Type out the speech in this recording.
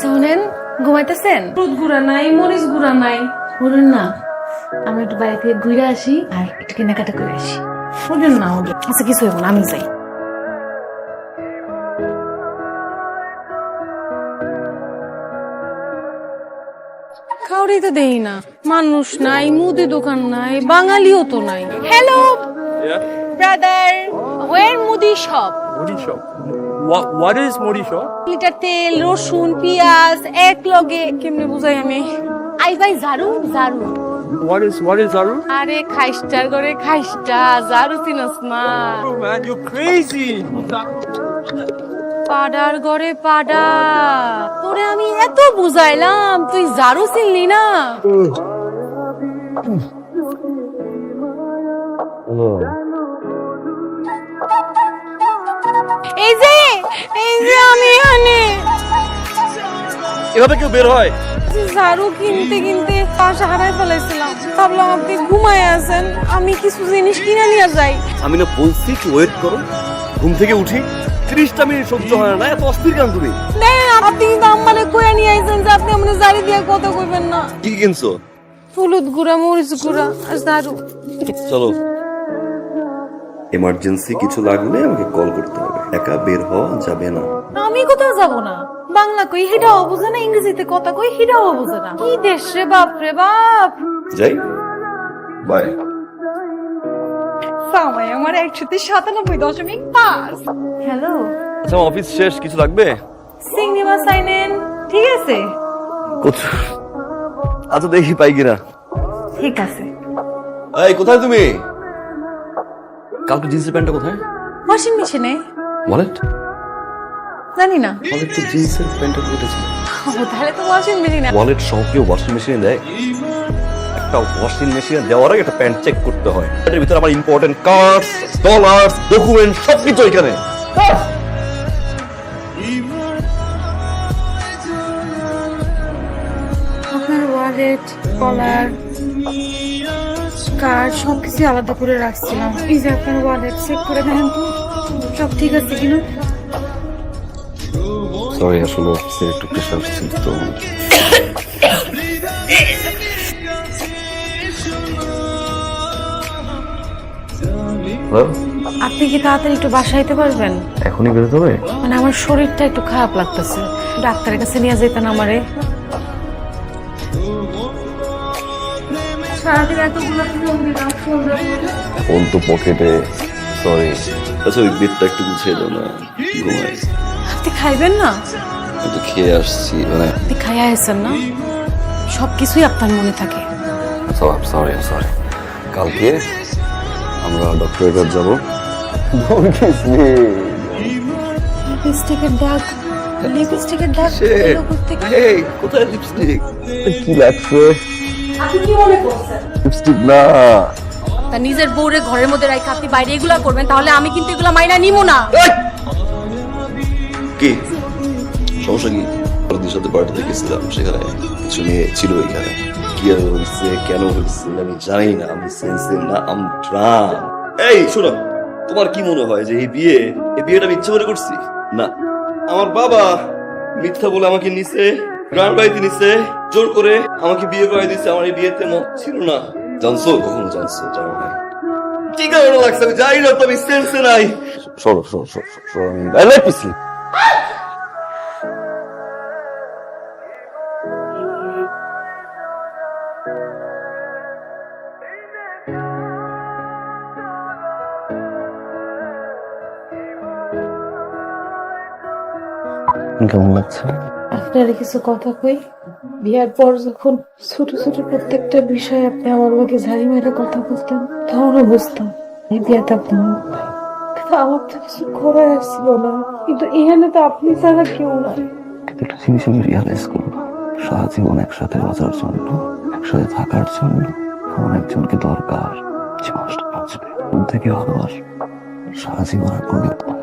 শোনেন ঘুমাইতেছেন? দুধ গুঁড়া নাই মরিচ গুঁড়া নাই। বলুন না আমি একটু বাইরে থেকে ঘুরে আসি আর একটু কেনাকাটা করে আসি। ওদের না ওদের আচ্ছা কিছু হইব না আমি যাই। কাউরি তো দেই না। মানুষ নাই মুদি দোকান নাই বাঙালিও তো নাই। হ্যালো ব্রাদার ওয়ের মুদি shop Modi shop. What What is litre তেল রসুন পেঁয়াজ এক লগে। কেমনে বুঝাই আমি? আই ভাই ঝাড়ু ঝাড়ু। What is What is Aru? আরে খাইস্টার করে খাইস্টা ঝাড়ু চিনস না। Oh man, you're crazy. পাডার ঘরে পাডা। তোরে আমি এত বুঝাইলাম তুই ঝাড়ু চিনলি না? এই যে আমি এখানে। এভাবে কেউ বের হয়? ঝাড়ু কিনতে কিনতে পাশে হারাই ফেলাইছিলাম। ভাবলাম আপনি ঘুমায় আছেন আমি কিছু জিনিস কিনে নিয়ে যাই। আমি না বলছি একটু ওয়েট করো। ঘুম থেকে উঠি ত্রিশটা মিনিট সহ্য হয় না এত অস্থির কেন তুমি? আপনি কিন্তু আমারে কয়ে নিয়ে আইছেন যে আপনি আমারে জারি দিয়ে কথা কইবেন না। কি কিনছো? হলুদ গুঁড়া মরিচ গুঁড়া আর ঝাড়ু। চলো। এমার্জেন্সি কিছু লাগলে আমাকে কল করতে হবে। একা বের হওয়া যাবে না। আমি কোথাও যাব না। বাংলা কই হিটাও বোঝে না ইংরেজিতে কথা কই হিটাও বোঝে না। কি দেশ রে বাপ রে বাপ! যাই। বাই সামাই আমার একসাথে সাতানব্বই দশমিক পাঁচ। হ্যালো আচ্ছা অফিস শেষ কিছু লাগবে? চিংড়ি মাছ আইনেন ঠিক আছে? আচ্ছা দেখি পাই কিনা। ঠিক আছে। এই কোথায় তুমি? কালকে জিন্সের প্যান্টটা কোথায়? ওয়াশিং মেশিনে। ওয়ালেট জানি না। ওয়ালেট তো জিন্সের প্যান্টটা উঠেছিল ও, তাহলে তো ওয়াশিং মেশিন ওয়ালেট সহ কেউ ওয়াশিং মেশিনে দেয়? একটা ওয়াশিং মেশিনে দেওয়ার আগে একটা প্যান্ট চেক করতে হয়। এটার ভিতরে আমার ইম্পর্টেন্ট কার্ডস ডলার্স ডকুমেন্ট সবকিছু এখানে। আপনার ওয়ালেট কলার কার্ড সবকিছু আলাদা করে রাখছিলাম। এই যে আপনার ওয়ালেট চেক করে দেখেন তো সব ঠিক আছে কিনা? সরি আসলে অফিসে একটু প্রেশার ছিল তো আপনি কি তাড়াতাড়ি একটু বাসায় যেতে পারবেন? এখনই বেরোতে হবে? মানে আমার শরীরটা একটু খারাপ লাগতেছে। ডাক্তারের কাছে নিয়ে যেতেন আমারে। সারাদিন এতগুলো ফোন দিলাম ফোন ফোন তো পকেটে সরি আচ্ছা ওই বেডটা একটু গুছিয়ে দাও না ঘুমাই আপনি খাইবেন না? তো খেয়ে আসছি মানে আপনি খাইয়া আছেন না? সবকিছুই আপনার মনে থাকে। সরি সরি কালকে আমরা ডক্টরের কাছে যাব। লিপস্টিকের দাগ লিপস্টিকের দাগ কোথায় লিপস্টিক কি লাগছে? আপনি কি মনে করছেন? লিপস্টিক না। তা নিজের বউরে ঘরের মধ্যে রাখা আপনি বাইরে এগুলা করবেন তাহলে আমি কিন্তু এগুলা মাইনা নিমো না। কি? সমস্যা কি? ওদের সাথে পার্টিতে গেছিলাম সেখানে কিছু মেয়ে ছিল এখানে। কি হয়েছে কেন হয়েছে আমি জানি না আমি সেন্সে না আম ড্রাম এই শোনো তোমার কি মনে হয় যে এই বিয়ে এই বিয়েটা আমি ইচ্ছা করে করছি? না। আমার বাবা মিথ্যা বলে আমাকে নিছে গ্রাম বাড়িতে নিছে জোর করে আমাকে বিয়ে করে দিচ্ছে আমার এই বিয়েতে মত ছিল না। জানছো? কখনো জানছো? জানো না। কি কারণে লাগছে? আমি জানি না সেন্সে নাই। সরো সরো সরো সরো আই লাইক স্লিপ কেমন লাগছে? আপনার কিছু কথা কই? বিয়ার পর যখন ছোট ছোট প্রত্যেকটা বিষয় আপনি আমার লোকে ঝাড়ি মেরে কথা বলতেন, তখনও বুঝতাম এই বিয়াতে আপনি কিন্তু আমার তো কিছু করার আসছিল না। কিন্তু এখানে তো আপনি ছাড়া কেউ কিন্তু একটা জিনিস আমি রিয়ালাইজ সারা জীবন একসাথে বাঁচার জন্য, একসাথে থাকার জন্য আমার একজনকে দরকার যে মানুষটা বাঁচবে। থেকে ভালোবাসবে। সারা জীবন আর